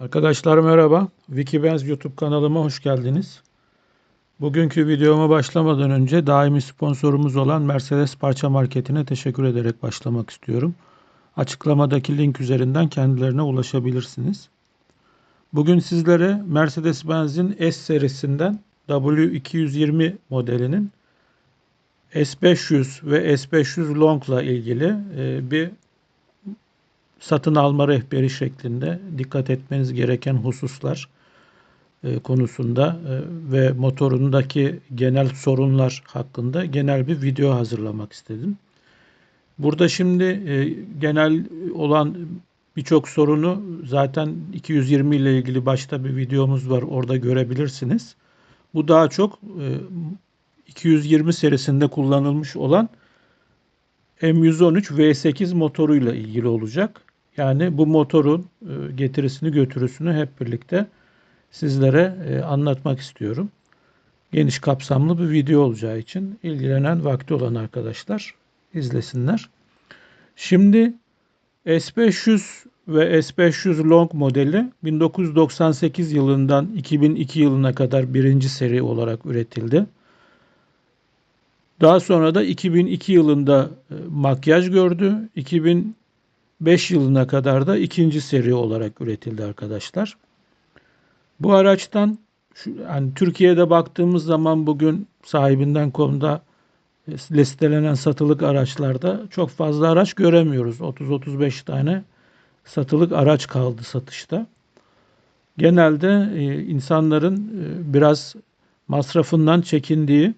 Arkadaşlar merhaba. Wikibenz YouTube kanalıma hoş geldiniz. Bugünkü videoma başlamadan önce daimi sponsorumuz olan Mercedes Parça Marketi'ne teşekkür ederek başlamak istiyorum. Açıklamadaki link üzerinden kendilerine ulaşabilirsiniz. Bugün sizlere Mercedes-Benz'in S serisinden W220 modelinin S500 ve S500 Long ile ilgili e, bir satın alma rehberi şeklinde dikkat etmeniz gereken hususlar e, konusunda e, ve motorundaki genel sorunlar hakkında genel bir video hazırlamak istedim. Burada şimdi e, genel olan birçok sorunu zaten 220 ile ilgili başta bir videomuz var orada görebilirsiniz. Bu daha çok 220 serisinde kullanılmış olan M113 V8 motoruyla ilgili olacak. Yani bu motorun e, getirisini götürüsünü hep birlikte sizlere e, anlatmak istiyorum. Geniş kapsamlı bir video olacağı için ilgilenen vakti olan arkadaşlar izlesinler. Şimdi S500 ve S500 Long modeli 1998 yılından 2002 yılına kadar birinci seri olarak üretildi. Daha sonra da 2002 yılında e, makyaj gördü. 2005 yılına kadar da ikinci seri olarak üretildi arkadaşlar. Bu araçtan şu, yani Türkiye'de baktığımız zaman bugün sahibinden konuda e, listelenen satılık araçlarda çok fazla araç göremiyoruz. 30-35 tane satılık araç kaldı satışta. Genelde e, insanların biraz masrafından çekindiği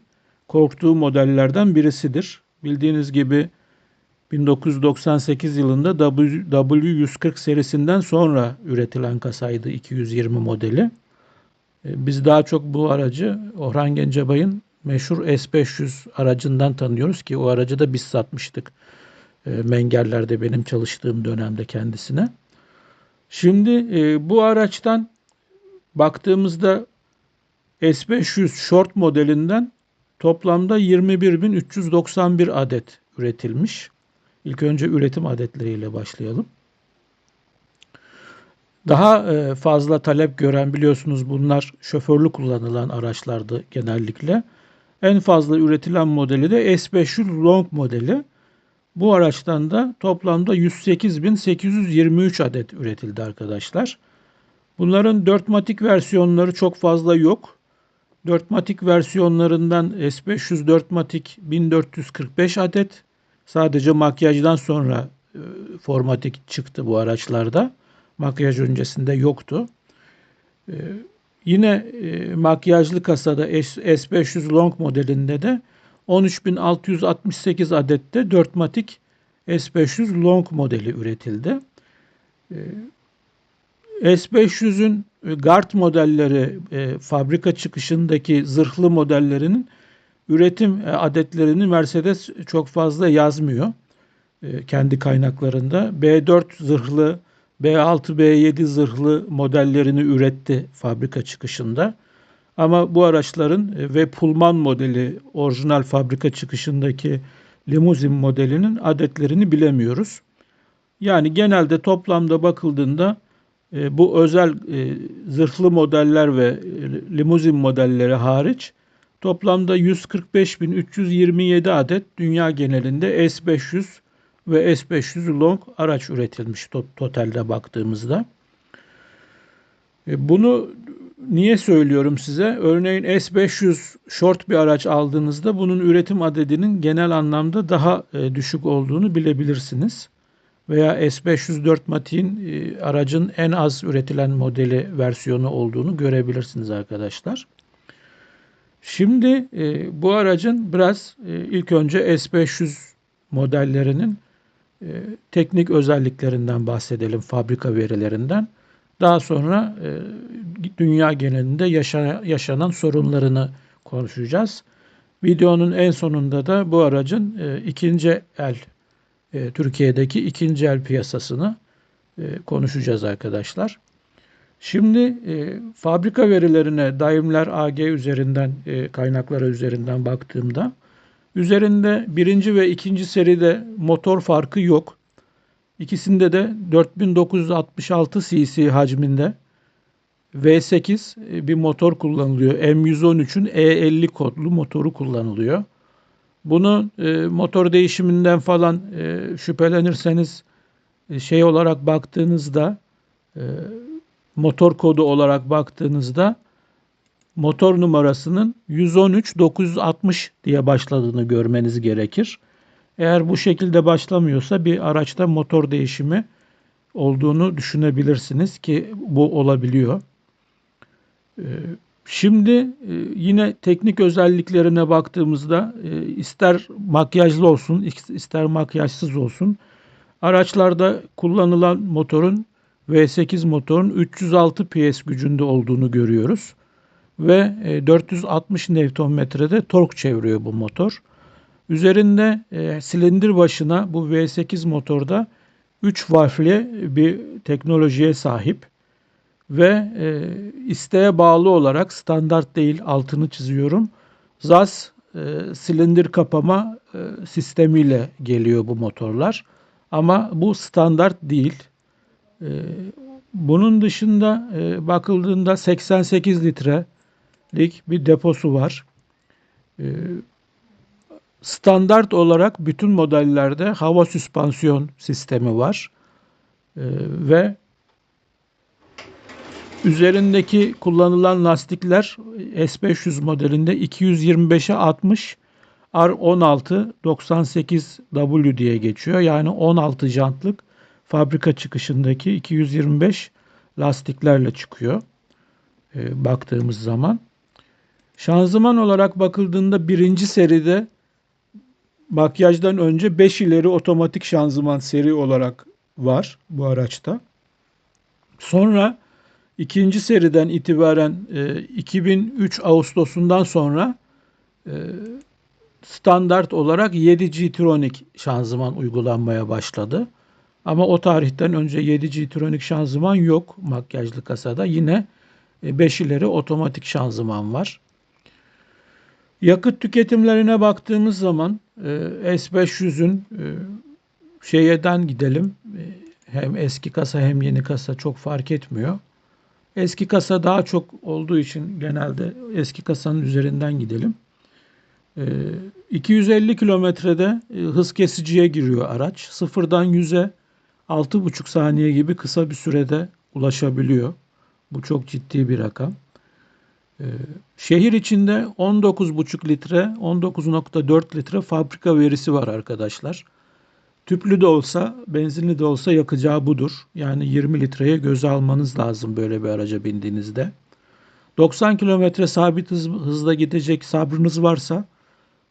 korktuğu modellerden birisidir. Bildiğiniz gibi 1998 yılında W140 serisinden sonra üretilen kasaydı 220 modeli. E, biz daha çok bu aracı Orhan Gencebay'ın meşhur S500 aracından tanıyoruz ki o aracı da biz satmıştık. E, Mengerler'de benim çalıştığım dönemde kendisine. Şimdi e, bu araçtan baktığımızda S500 Short modelinden Toplamda 21.391 adet üretilmiş. İlk önce üretim adetleriyle başlayalım. Daha e, fazla talep gören biliyorsunuz bunlar şoförlü kullanılan araçlardı genellikle. En fazla üretilen modeli de S500 Long modeli. Bu araçtan da toplamda 108.823 adet üretildi arkadaşlar. Bunların 4 matik versiyonları çok fazla yok. 4matik versiyonlarından S500 4matik 1445 adet sadece makyajdan sonra e, formatik çıktı bu araçlarda. Makyaj öncesinde yoktu. E, yine e, makyajlı kasada S500 Long modelinde de 13668 adette 4matik S500 Long modeli üretildi. S500'ün e, Gart modelleri e, fabrika çıkışındaki zırhlı modellerinin üretim e, adetlerini Mercedes çok fazla yazmıyor e, kendi kaynaklarında. B4 zırhlı, B6, B7 zırhlı modellerini üretti fabrika çıkışında. Ama bu araçların e, ve Pullman modeli orijinal fabrika çıkışındaki limuzin modelinin adetlerini bilemiyoruz. Yani genelde toplamda bakıldığında bu özel zırhlı modeller ve limuzin modelleri hariç toplamda 145.327 adet dünya genelinde S500 ve S500 Long araç üretilmiş to- totalde baktığımızda. E, bunu niye söylüyorum size? Örneğin S500 short bir araç aldığınızda bunun üretim adedinin genel anlamda daha e, düşük olduğunu bilebilirsiniz veya S504 Matik'in e, aracın en az üretilen modeli versiyonu olduğunu görebilirsiniz arkadaşlar. Şimdi e, bu aracın biraz e, ilk önce S500 modellerinin e, teknik özelliklerinden bahsedelim, fabrika verilerinden. Daha sonra e, dünya genelinde yaşanan, yaşanan sorunlarını konuşacağız. Videonun en sonunda da bu aracın e, ikinci el e, Türkiye'deki ikinci el piyasasını e, konuşacağız arkadaşlar. Şimdi e, fabrika verilerine Daimler AG üzerinden e, kaynaklara üzerinden baktığımda üzerinde birinci ve ikinci seride motor farkı yok. İkisinde de 4966 cc hacminde V8 e, bir motor kullanılıyor. M113'ün E50 kodlu motoru kullanılıyor. Bunu e, motor değişiminden falan e, şüphelenirseniz e, şey olarak baktığınızda e, motor kodu olarak baktığınızda motor numarasının 113 960 diye başladığını görmeniz gerekir. Eğer bu şekilde başlamıyorsa bir araçta motor değişimi olduğunu düşünebilirsiniz ki bu olabiliyor. Ee, Şimdi e, yine teknik özelliklerine baktığımızda e, ister makyajlı olsun ister makyajsız olsun araçlarda kullanılan motorun V8 motorun 306 PS gücünde olduğunu görüyoruz. Ve e, 460 Nm'de tork çeviriyor bu motor. Üzerinde e, silindir başına bu V8 motorda 3 valfli bir teknolojiye sahip ve e, isteğe bağlı olarak standart değil altını çiziyorum. ZAS e, silindir kapama e, sistemiyle geliyor bu motorlar. Ama bu standart değil. E, bunun dışında e, bakıldığında 88 litrelik bir deposu var. E, standart olarak bütün modellerde hava süspansiyon sistemi var. E, ve Üzerindeki kullanılan lastikler S500 modelinde 225'e 60 R16 98W diye geçiyor. Yani 16 jantlık fabrika çıkışındaki 225 lastiklerle çıkıyor. E, baktığımız zaman. Şanzıman olarak bakıldığında birinci seride makyajdan önce 5 ileri otomatik şanzıman seri olarak var bu araçta. Sonra İkinci seriden itibaren e, 2003 Ağustos'undan sonra e, standart olarak 7 G-Tronic şanzıman uygulanmaya başladı. Ama o tarihten önce 7 G-Tronic şanzıman yok makyajlı kasada. Yine 5 e, ileri otomatik şanzıman var. Yakıt tüketimlerine baktığımız zaman e, S500'ün e, şeyden gidelim. Hem eski kasa hem yeni kasa çok fark etmiyor. Eski kasa daha çok olduğu için genelde eski kasanın üzerinden gidelim. 250 ee, kilometrede hız kesiciye giriyor araç. Sıfırdan 100'e 6,5 saniye gibi kısa bir sürede ulaşabiliyor. Bu çok ciddi bir rakam. Ee, şehir içinde 19,5 litre, 19,4 litre fabrika verisi var arkadaşlar. Tüplü de olsa, benzinli de olsa yakacağı budur. Yani 20 litreye göze almanız lazım böyle bir araca bindiğinizde. 90 kilometre sabit hız, hızla gidecek sabrınız varsa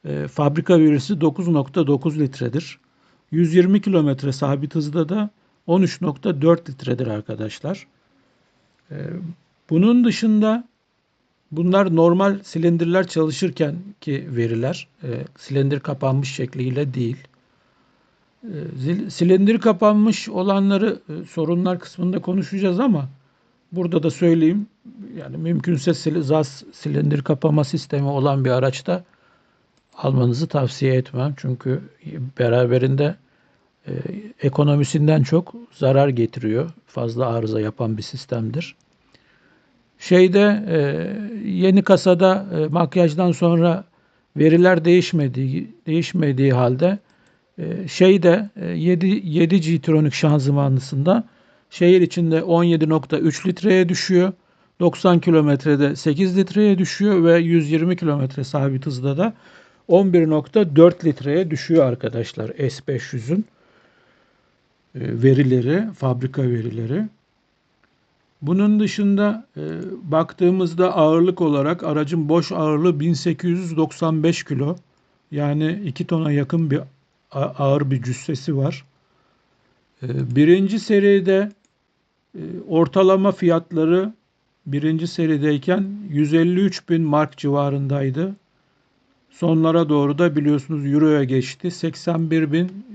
e, fabrika verisi 9.9 litredir. 120 kilometre sabit hızda da 13.4 litredir arkadaşlar. E, bunun dışında bunlar normal silindirler çalışırken ki veriler. E, silindir kapanmış şekliyle değil. Ee, silindir kapanmış olanları e, sorunlar kısmında konuşacağız ama burada da söyleyeyim. Yani mümkünse ZAS silindir kapama sistemi olan bir araçta almanızı tavsiye etmem. Çünkü beraberinde e, ekonomisinden çok zarar getiriyor. Fazla arıza yapan bir sistemdir. Şeyde e, yeni kasada e, makyajdan sonra veriler değişmediği değişmediği halde ee, şeyde 7, 7 G-Tronic şanzımanlısında şehir içinde 17.3 litreye düşüyor. 90 kilometrede 8 litreye düşüyor ve 120 kilometre sabit hızda da 11.4 litreye düşüyor arkadaşlar S500'ün e, verileri, fabrika verileri. Bunun dışında e, baktığımızda ağırlık olarak aracın boş ağırlığı 1895 kilo. Yani 2 tona yakın bir ağır bir cüssesi var. Ee, birinci seride e, ortalama fiyatları birinci serideyken 153 bin mark civarındaydı. Sonlara doğru da biliyorsunuz Euro'ya geçti. 81 bin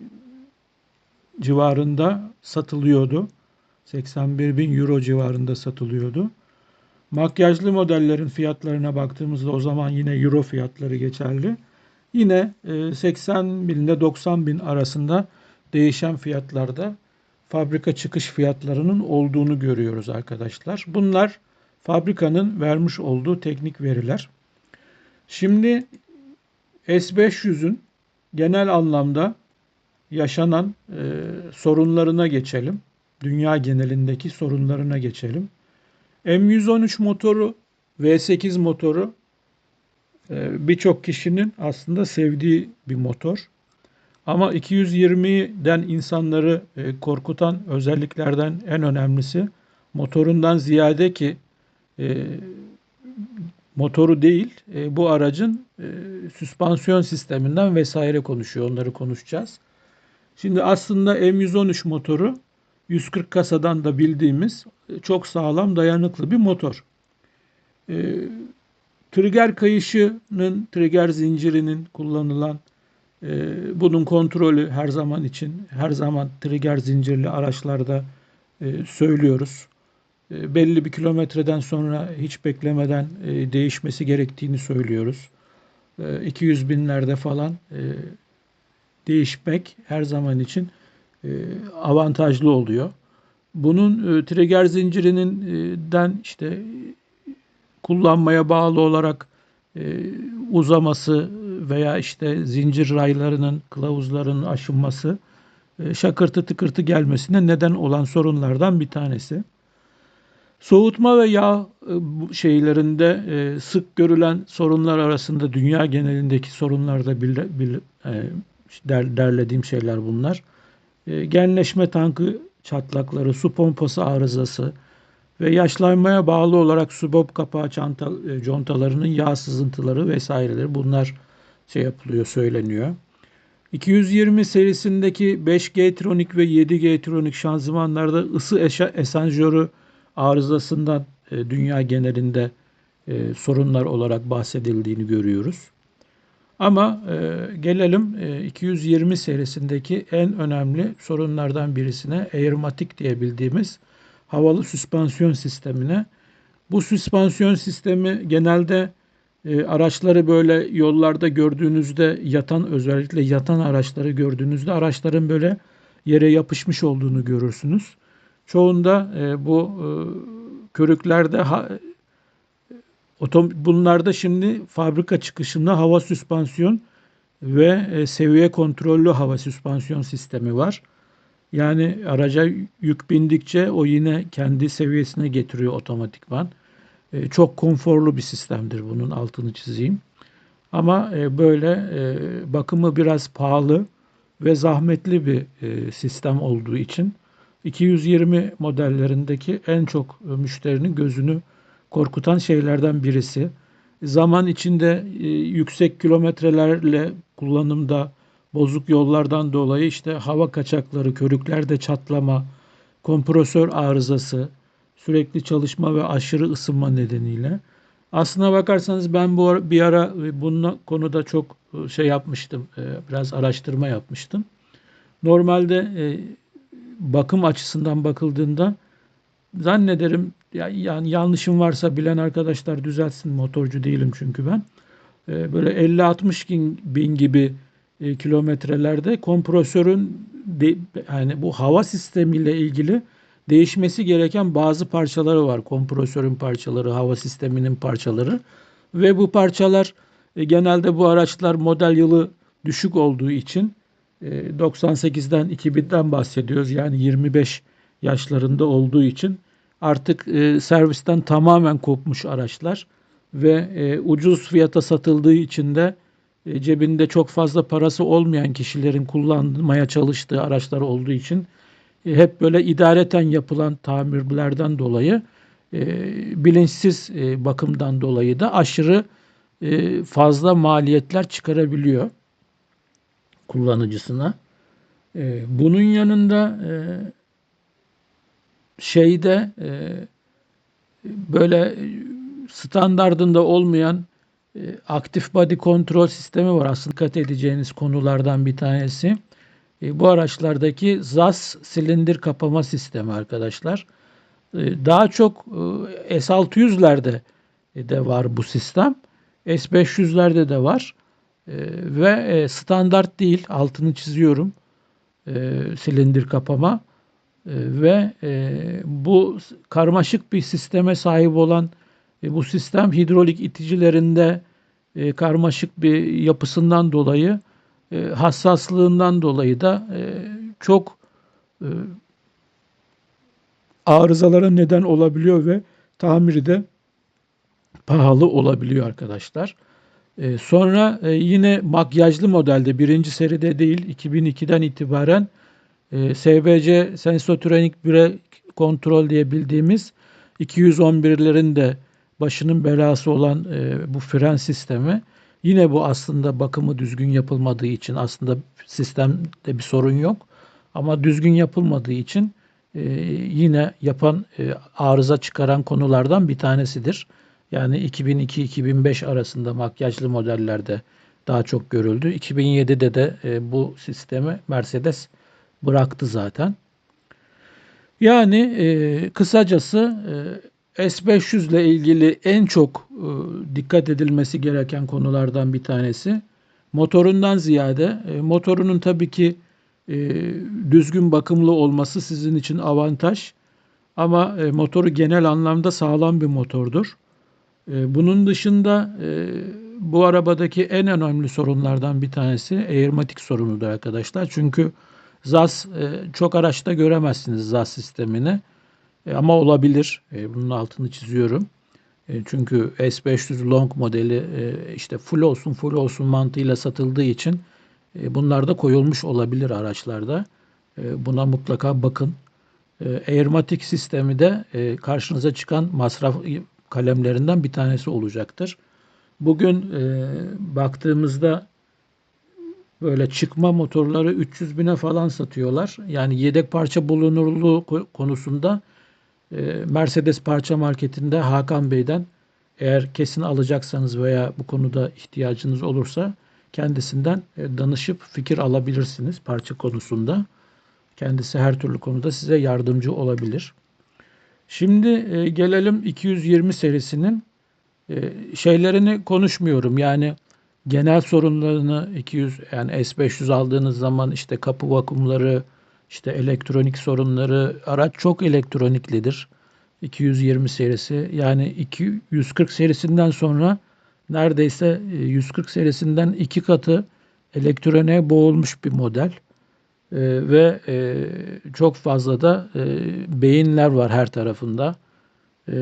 civarında satılıyordu. 81 bin Euro civarında satılıyordu. Makyajlı modellerin fiyatlarına baktığımızda o zaman yine Euro fiyatları geçerli. Yine 80 e, bin ile 90 bin arasında değişen fiyatlarda fabrika çıkış fiyatlarının olduğunu görüyoruz arkadaşlar. Bunlar fabrikanın vermiş olduğu teknik veriler. Şimdi S500'ün genel anlamda yaşanan e, sorunlarına geçelim. Dünya genelindeki sorunlarına geçelim. M113 motoru, V8 motoru e, birçok kişinin aslında sevdiği bir motor. Ama 220'den insanları e, korkutan özelliklerden en önemlisi motorundan ziyade ki e, motoru değil e, bu aracın e, süspansiyon sisteminden vesaire konuşuyor. Onları konuşacağız. Şimdi aslında M113 motoru 140 kasadan da bildiğimiz e, çok sağlam dayanıklı bir motor. E, trigger kayışının, trigger zincirinin kullanılan e, bunun kontrolü her zaman için, her zaman trigger zincirli araçlarda e, söylüyoruz. E, belli bir kilometreden sonra hiç beklemeden e, değişmesi gerektiğini söylüyoruz. E, 200 binlerde falan e, değişmek her zaman için e, avantajlı oluyor. Bunun trigger zincirinden işte kullanmaya bağlı olarak uzaması veya işte zincir raylarının, kılavuzlarının aşınması şakırtı tıkırtı gelmesine neden olan sorunlardan bir tanesi. Soğutma ve yağ e, şeylerinde e, sık görülen sorunlar arasında dünya genelindeki sorunlarda bir, bir, e, der, derlediğim şeyler bunlar. Genleşme tankı çatlakları, su pompası arızası ve yaşlanmaya bağlı olarak su bob kapağı çanta, contalarının yağ sızıntıları vesaireleri bunlar şey yapılıyor, söyleniyor. 220 serisindeki 5G Tronic ve 7G Tronic şanzımanlarda ısı esanjörü arızasından e, dünya genelinde e, sorunlar olarak bahsedildiğini görüyoruz. Ama e, gelelim e, 220 serisindeki en önemli sorunlardan birisine Airmatic diye bildiğimiz havalı süspansiyon sistemine. Bu süspansiyon sistemi genelde araçları böyle yollarda gördüğünüzde yatan özellikle yatan araçları gördüğünüzde araçların böyle yere yapışmış olduğunu görürsünüz. Çoğunda e, bu e, körüklerde ha, otom bunlarda şimdi fabrika çıkışında hava süspansiyon ve e, seviye kontrollü hava süspansiyon sistemi var. Yani araca yük bindikçe o yine kendi seviyesine getiriyor otomatikman. E, çok konforlu bir sistemdir bunun altını çizeyim. Ama e, böyle e, bakımı biraz pahalı ve zahmetli bir e, sistem olduğu için 220 modellerindeki en çok e, müşterinin gözünü korkutan şeylerden birisi. Zaman içinde e, yüksek kilometrelerle kullanımda bozuk yollardan dolayı işte hava kaçakları, körüklerde çatlama, kompresör arızası, sürekli çalışma ve aşırı ısınma nedeniyle. Aslına bakarsanız ben bu bir ara e, bunun konuda çok şey yapmıştım, biraz araştırma yapmıştım. Normalde bakım açısından bakıldığında zannederim yani yanlışım varsa bilen arkadaşlar düzeltsin motorcu değilim çünkü ben. Böyle 50-60 bin gibi kilometrelerde kompresörün de, yani bu hava sistemiyle ilgili değişmesi gereken bazı parçaları var. Kompresörün parçaları, hava sisteminin parçaları ve bu parçalar e, genelde bu araçlar model yılı düşük olduğu için e, 98'den 2000'den bahsediyoruz. Yani 25 yaşlarında olduğu için artık e, servisten tamamen kopmuş araçlar ve e, ucuz fiyata satıldığı için de e, cebinde çok fazla parası olmayan kişilerin kullanmaya çalıştığı araçlar olduğu için hep böyle idareten yapılan tamirlerden dolayı bilinçsiz bakımdan dolayı da aşırı fazla maliyetler çıkarabiliyor kullanıcısına. E, bunun yanında e, şeyde e, böyle standardında olmayan e, aktif body kontrol sistemi var. Aslında dikkat edeceğiniz konulardan bir tanesi. E, bu araçlardaki ZAS silindir kapama sistemi arkadaşlar. E, daha çok e, S600'lerde de var bu sistem. S500'lerde de var. Ve standart değil altını çiziyorum silindir kapama. ve e, bu karmaşık bir sisteme sahip olan e, bu sistem hidrolik iticilerinde e, karmaşık bir yapısından dolayı e, hassaslığından dolayı da e, çok e, arızalara neden olabiliyor ve tamiri de pahalı olabiliyor arkadaşlar. E, sonra e, yine makyajlı modelde birinci seride değil 2002'den itibaren e, SBC Sensotronic Brake Control diye bildiğimiz 211'lerin de başının belası olan e, bu fren sistemi yine bu aslında bakımı düzgün yapılmadığı için aslında sistemde bir sorun yok ama düzgün yapılmadığı için e, yine yapan arıza çıkaran konulardan bir tanesidir. Yani 2002-2005 arasında makyajlı modellerde daha çok görüldü. 2007'de de e, bu sistemi Mercedes bıraktı zaten. Yani e, kısacası e, S500 ile ilgili en çok e, dikkat edilmesi gereken konulardan bir tanesi motorundan ziyade e, motorunun tabii ki e, düzgün bakımlı olması sizin için avantaj. Ama e, motoru genel anlamda sağlam bir motordur. E, bunun dışında e, bu arabadaki en önemli sorunlardan bir tanesi eğirmatik sorunudur arkadaşlar. Çünkü ZAS e, çok araçta göremezsiniz ZAS sistemini. E, ama olabilir. Bunun altını çiziyorum. Çünkü S500 Long modeli işte full olsun full olsun mantığıyla satıldığı için bunlar da koyulmuş olabilir araçlarda. Buna mutlaka bakın. Airmatic sistemi de karşınıza çıkan masraf kalemlerinden bir tanesi olacaktır. Bugün e, baktığımızda böyle çıkma motorları 300 bine falan satıyorlar. Yani yedek parça bulunurluğu ko- konusunda e, Mercedes parça marketinde Hakan Bey'den eğer kesin alacaksanız veya bu konuda ihtiyacınız olursa kendisinden e, danışıp fikir alabilirsiniz parça konusunda. Kendisi her türlü konuda size yardımcı olabilir. Şimdi e, gelelim 220 serisinin e, şeylerini konuşmuyorum. Yani genel sorunlarını 200 yani S500 aldığınız zaman işte kapı vakumları, işte elektronik sorunları, araç çok elektroniklidir. 220 serisi yani 240 serisinden sonra neredeyse e, 140 serisinden iki katı elektroniğe boğulmuş bir model. E, ve e, çok fazla da e, beyinler var her tarafında. E,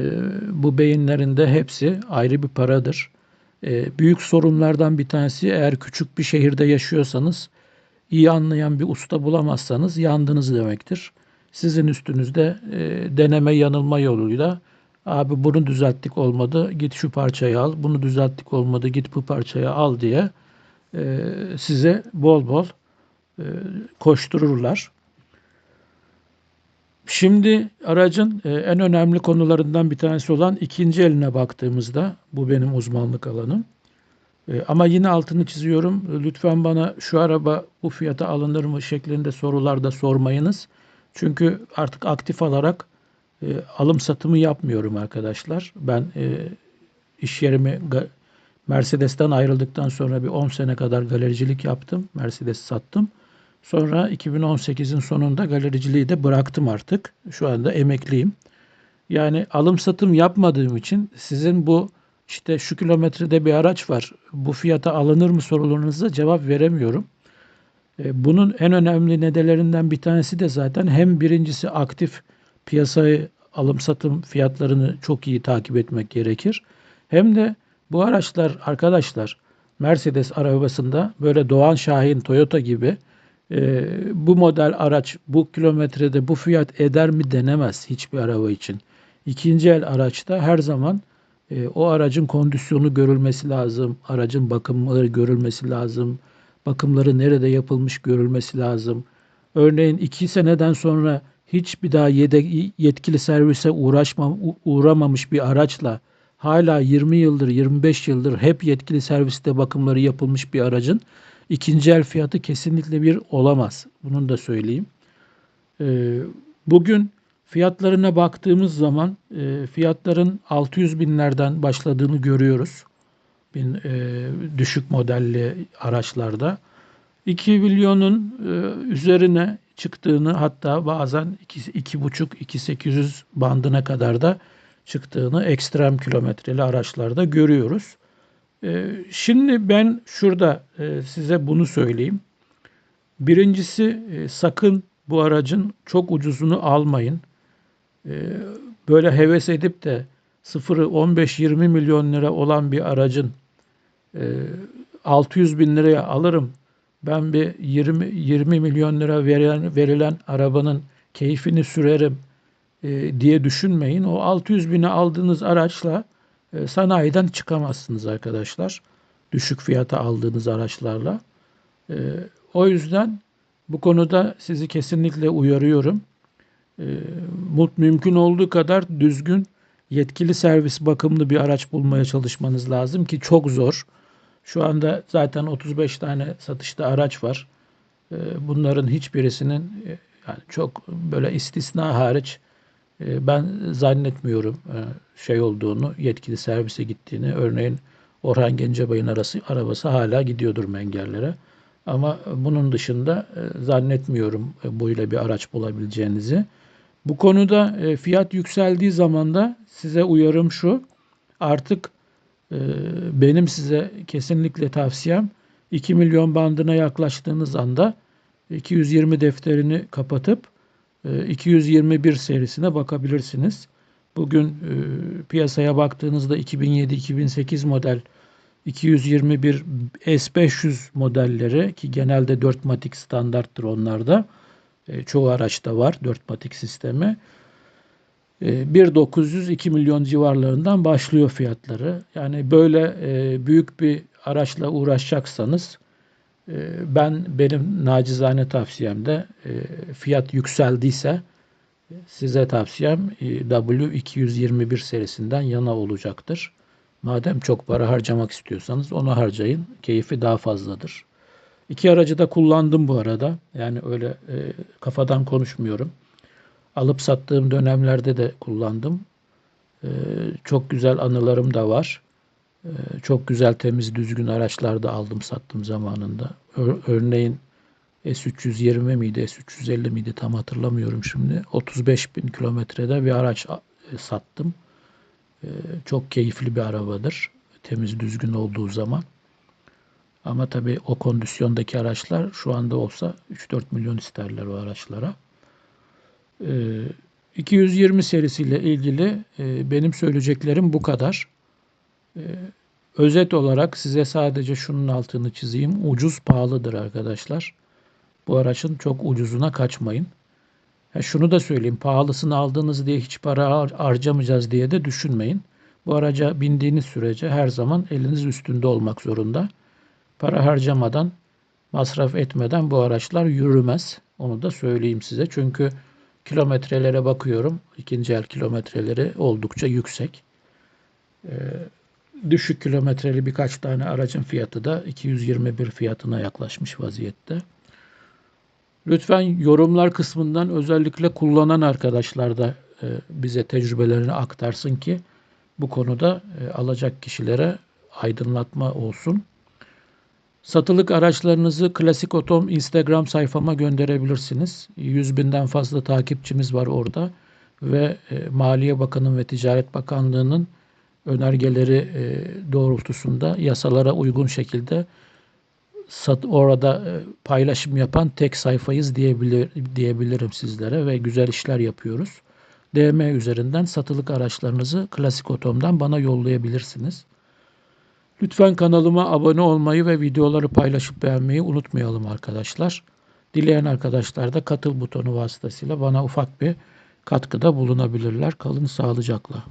bu beyinlerin de hepsi ayrı bir paradır. E, büyük sorunlardan bir tanesi eğer küçük bir şehirde yaşıyorsanız iyi anlayan bir usta bulamazsanız yandınız demektir. Sizin üstünüzde e, deneme yanılma yoluyla abi bunu düzelttik olmadı git şu parçayı al bunu düzelttik olmadı git bu parçayı al diye e, size bol bol koştururlar. Şimdi aracın e, en önemli konularından bir tanesi olan ikinci eline baktığımızda bu benim uzmanlık alanım. E, Ama yine altını çiziyorum. Lütfen bana şu araba bu fiyata alınır mı şeklinde sorularda sormayınız. Çünkü artık aktif olarak e, alım satımı yapmıyorum arkadaşlar. Ben e, iş yerimi Mercedes'ten ayrıldıktan sonra bir 10 sene kadar galericilik yaptım. Mercedes sattım. Sonra 2018'in sonunda galericiliği de bıraktım artık. Şu anda emekliyim. Yani alım satım yapmadığım için sizin bu işte şu kilometrede bir araç var. Bu fiyata alınır mı sorularınıza cevap veremiyorum. E, Bunun en önemli nedenlerinden bir tanesi de zaten hem birincisi aktif piyasayı alım satım fiyatlarını çok iyi takip etmek gerekir. Hem de bu araçlar arkadaşlar Mercedes arabasında böyle Doğan Şahin, Toyota gibi e, bu model araç bu kilometrede bu fiyat eder mi denemez hiçbir araba için. İkinci el araçta her zaman e, o aracın kondisyonu görülmesi lazım, aracın bakımları görülmesi lazım, bakımları nerede yapılmış görülmesi lazım. Örneğin iki seneden sonra hiç bir daha yedek, yetkili servise uğraşmam, uğramamış bir araçla hala 20 yıldır 25 yıldır hep yetkili serviste bakımları yapılmış bir aracın ikinci el fiyatı kesinlikle bir olamaz. Bunun da söyleyeyim. Ee, bugün fiyatlarına baktığımız zaman e, fiyatların 600 binlerden başladığını görüyoruz. Bin, e, düşük modelli araçlarda. 2 milyonun e, üzerine çıktığını hatta bazen 2,5-2,800 bandına kadar da çıktığını ekstrem kilometreli araçlarda görüyoruz. Ee, şimdi ben şurada e, size bunu söyleyeyim. Birincisi e, sakın bu aracın çok ucuzunu almayın. Ee, böyle heves edip de sıfırı 15-20 milyon lira olan bir aracın 600 e, bin liraya alırım. Ben bir 20 20 milyon lira verilen, verilen arabanın keyfini sürerim diye düşünmeyin. O 600 bine aldığınız araçla e, sanayiden çıkamazsınız arkadaşlar. Düşük fiyata aldığınız araçlarla. E, o yüzden bu konuda sizi kesinlikle uyarıyorum. E, mümkün olduğu kadar düzgün yetkili servis bakımlı bir araç bulmaya çalışmanız lazım ki çok zor. Şu anda zaten 35 tane satışta araç var. Bunların hiçbirisinin yani çok böyle istisna hariç ben zannetmiyorum e, şey olduğunu, yetkili servise gittiğini. Örneğin Orhan Gencebay'ın arası, arabası hala gidiyordur mengerlere. Ama bunun dışında zannetmiyorum böyle bir araç bulabileceğinizi. Bu konuda fiyat yükseldiği zaman da size uyarım şu. Artık e, benim size kesinlikle tavsiyem 2 milyon bandına yaklaştığınız anda 220 defterini kapatıp 221 e, serisine bakabilirsiniz. Bugün e, piyasaya baktığınızda 2007-2008 model 221 S500 modelleri ki genelde 4 matik standarttır onlarda. Çoğu araçta var 4 matik sistemi. 1.900-2 ee, milyon civarlarından başlıyor fiyatları. Yani böyle e, büyük bir araçla uğraşacaksanız e, ben benim nacizane tavsiyemde e, fiyat yükseldiyse size tavsiyem W221 serisinden yana olacaktır. Madem çok para harcamak istiyorsanız onu harcayın. Keyfi daha fazladır. İki aracı da kullandım bu arada. Yani öyle kafadan konuşmuyorum alıp sattığım dönemlerde de kullandım. Ee, çok güzel anılarım da var. Ee, çok güzel temiz düzgün araçlar da aldım sattım zamanında. örneğin S320 miydi S350 miydi tam hatırlamıyorum şimdi. 35 bin kilometrede bir araç e, sattım. Ee, çok keyifli bir arabadır. Temiz düzgün olduğu zaman. Ama tabii o kondisyondaki araçlar şu anda olsa 3-4 milyon isterler o araçlara. 220 ee, serisiyle ilgili e, benim söyleyeceklerim bu kadar. Ee, özet olarak size sadece şunun altını çizeyim. Ucuz pahalıdır arkadaşlar. Bu araçın çok ucuzuna kaçmayın. Ya şunu da söyleyeyim. Pahalısını aldığınız diye hiç para harcamayacağız diye de düşünmeyin. Bu araca bindiğiniz sürece her zaman eliniz üstünde olmak zorunda. Para harcamadan, masraf etmeden bu araçlar yürümez. Onu da söyleyeyim size. Çünkü Kilometrelere bakıyorum. İkinci el kilometreleri oldukça yüksek. Ee, düşük kilometreli birkaç tane aracın fiyatı da 221 fiyatına yaklaşmış vaziyette. Lütfen yorumlar kısmından özellikle kullanan arkadaşlar da e, bize tecrübelerini aktarsın ki bu konuda e, alacak kişilere aydınlatma olsun. Satılık araçlarınızı Klasik Otom Instagram sayfama gönderebilirsiniz. 100 binden fazla takipçimiz var orada ve e, Maliye Bakanı ve Ticaret Bakanlığı'nın önergeleri e, doğrultusunda yasalara uygun şekilde orada e, paylaşım yapan tek sayfayız diyebilir, diyebilirim sizlere ve güzel işler yapıyoruz. DM üzerinden satılık araçlarınızı Klasik Otom'dan bana yollayabilirsiniz. Lütfen kanalıma abone olmayı ve videoları paylaşıp beğenmeyi unutmayalım arkadaşlar. Dileyen arkadaşlar da katıl butonu vasıtasıyla bana ufak bir katkıda bulunabilirler. Kalın sağlıcakla.